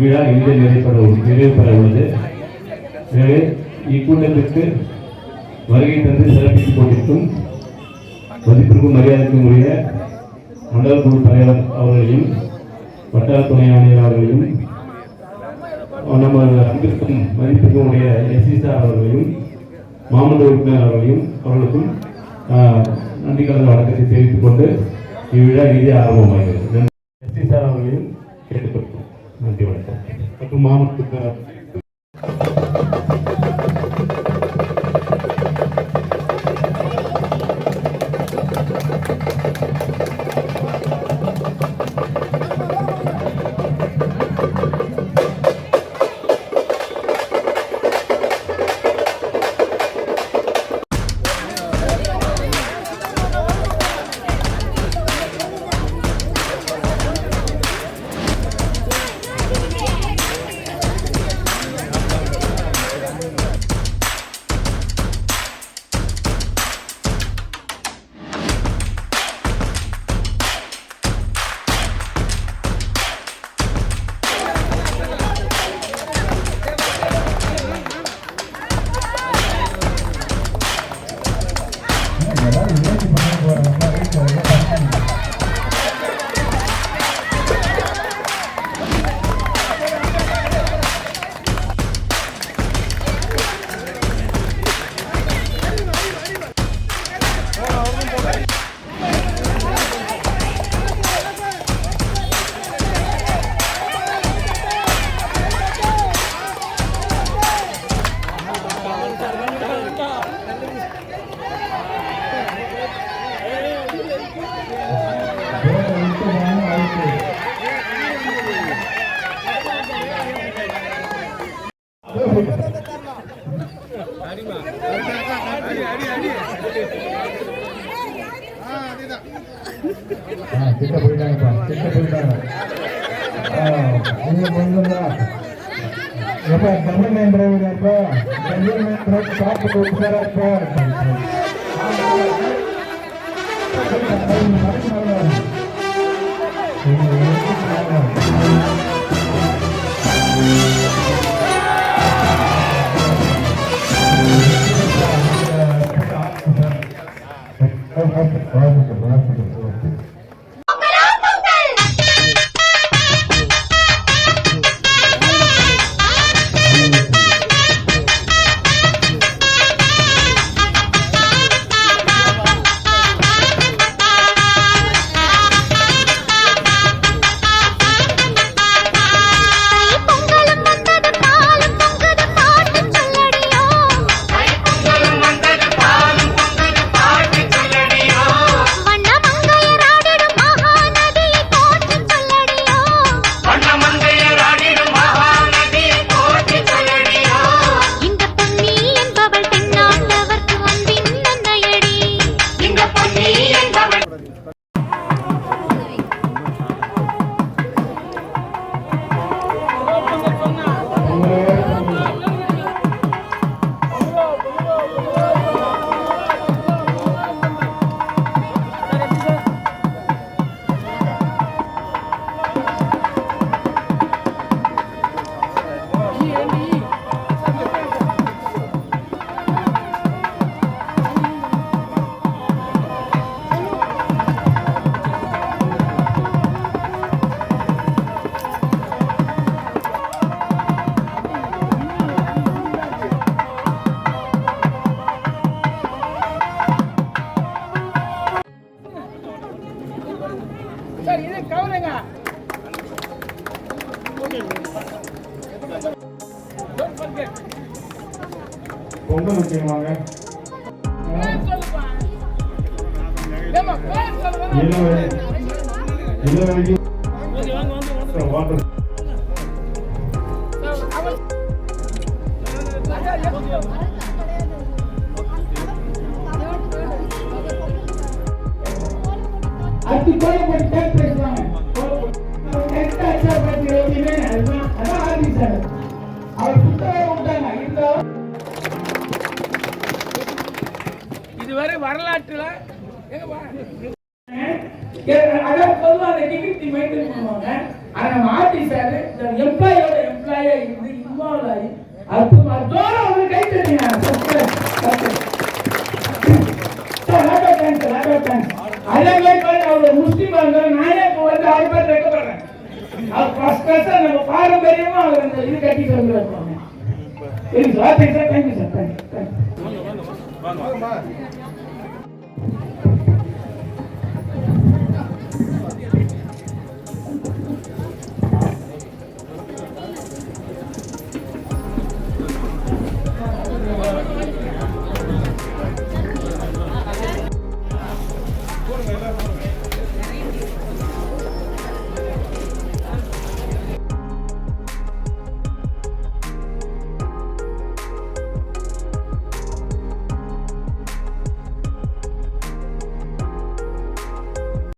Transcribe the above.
இவ்விழா இங்கே நிறைவேற நிறைவு பெற உள்ளது. எனவே இக்கூட்டத்திற்கு வருகை தந்து சிறப்பித்துக் கொண்டிருக்கும் மதிப்பிற்கும் மரியாதைக்கும் உரிய மண்டல குழு தலைவர் அவர்களையும் வட்டார துணை ஆணையர் அவர்களையும் நம்ம அன்பிற்கும் மதிப்பிற்கும் உடைய எஸ்இசா அவர்களையும் மாமன்ற உறுப்பினர் அவர்களையும் அவர்களுக்கும் நன்றி கலந்த வணக்கத்தை தெரிவித்துக் கொண்டு இவ்விழா இறுதி ஆரம்பமாகிறது. எஸ்சி அவர்களையும் கேட்டுக்கொள்கிறோம். ಮಂದಿ ಒಳಗೆ ಅದು ಮಾಮೂಲು கிட்ட போயிட்டாங்கப்பா கிட்ட போயிட்டாங்க ஆ, நீங்க கொஞ்சம்டா. எப்பா தமிழ் டிரைவர் அப்பா? தமிழ் மேன் டிரைவர் சாப்பிட்டு பொங்கல் வச்சுருவாங்க பேர் சொல்லுப்பா. ஏம்மா, பேர் சொல்லுங்க. இருபது இருபது வாட்டர் அவன் ஐயா, எப்படி? அடுத்து கோயம்பேடு பேர் பேசுவாங்க கரெக்டா அச்சா பார்த்து எழுதினே அதுதான் அதான் ஆதி சார் இதுவரை வரலாற்றுல எங்க வா- ஏ, டிகிரி மெயின்டைன் பண்ணுவாங்க. ஆனா மாட்டி சார் இந்த எம்ப்ளாயோட எம்ப்ளாயா இருந்து இன்வால்வ் ஆகி அற்புதமா தோறம் வந்து கை தட்டிங்க நானே இப்போ வந்து பாரம்பரியமா அவர் இது கட்டிட்டு வந்துருக்கோம் Boa noite.